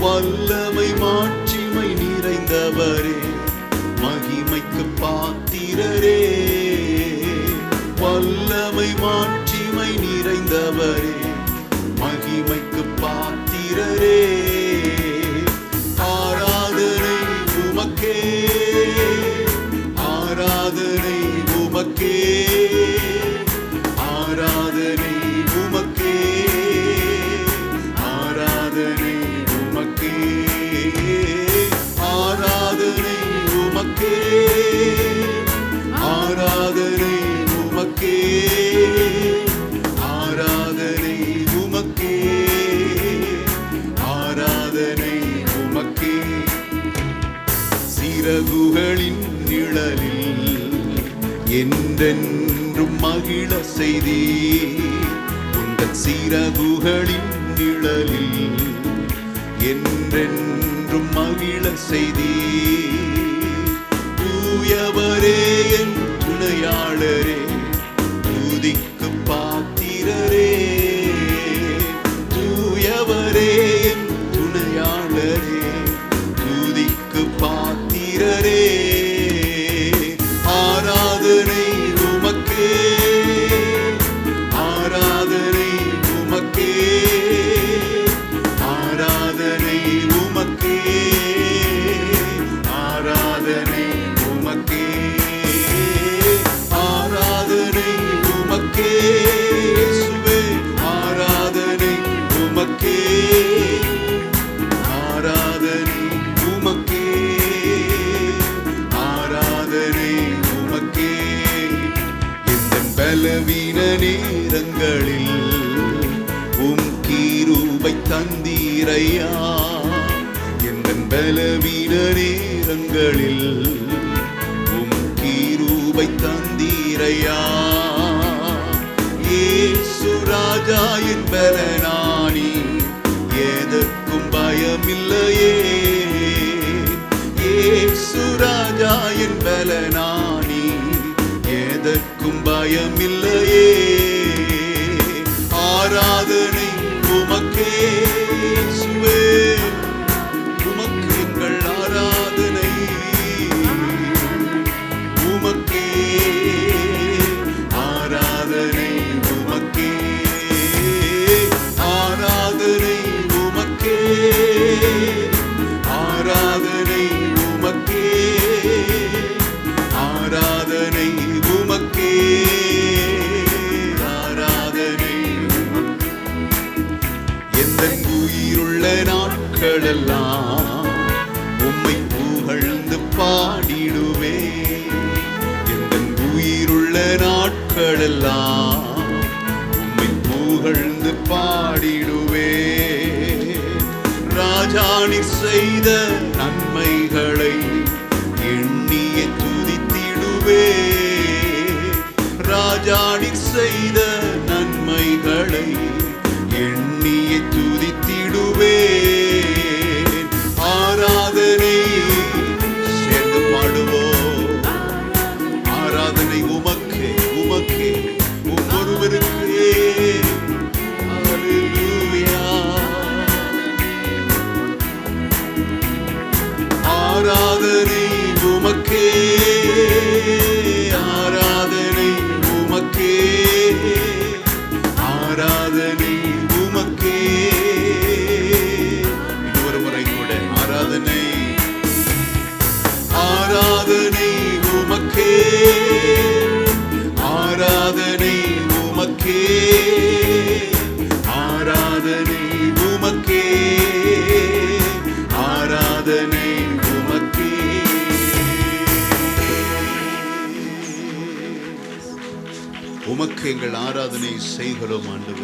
வல்லமை மாட்சிமை நிறைந்தவரே மகிமைக்கு பாத்திரரே. வல்லமை மாட்சிமை நிறைந்தவரே மகிமைக்கு பாத்திரரே. ஆராதனை உமக்கே ஆராதனை உமக்கே. ஆராதனை உமக்கே. ஆராதனை உமக்கே. ஆராதனை உமக்கே. சிறகுகளின் நிழலில் என்றென்றும் மகிழ செய்தி. உங்கள் சிறகுகளின் நிழலில் என்றென்றும் மகிழ செய்தி. தூயவரே yarları வீண நேரங்களில் உம் கீரூபை தந்தீரையா? எந்த பலவீன நேரங்களில் உம் கீரூபை தந்தீரையா? ஏசு ராஜா என் பலனானி எதற்கும் பயமில்லையே. ஏசு ராஜா என் பலனானி எதற்கும் பயமில்லையே. ஆராதனை நாட்களெல்லாம் உம்மை புகழ்ந்து பாடிடுவே. எந்த உயிருள்ள நாட்களெல்லாம் உம்மை புகழ்ந்து பாடிடுவே. ராஜாணி செய்த நன்மைகளை எண்ணிய ஆராதனை உமக்கே. ஆராதனை உமக்கே. ஆராதனை உமக்கே. உமக்கு எங்கள் ஆராதனை செய்கிறோம் ஆண்டு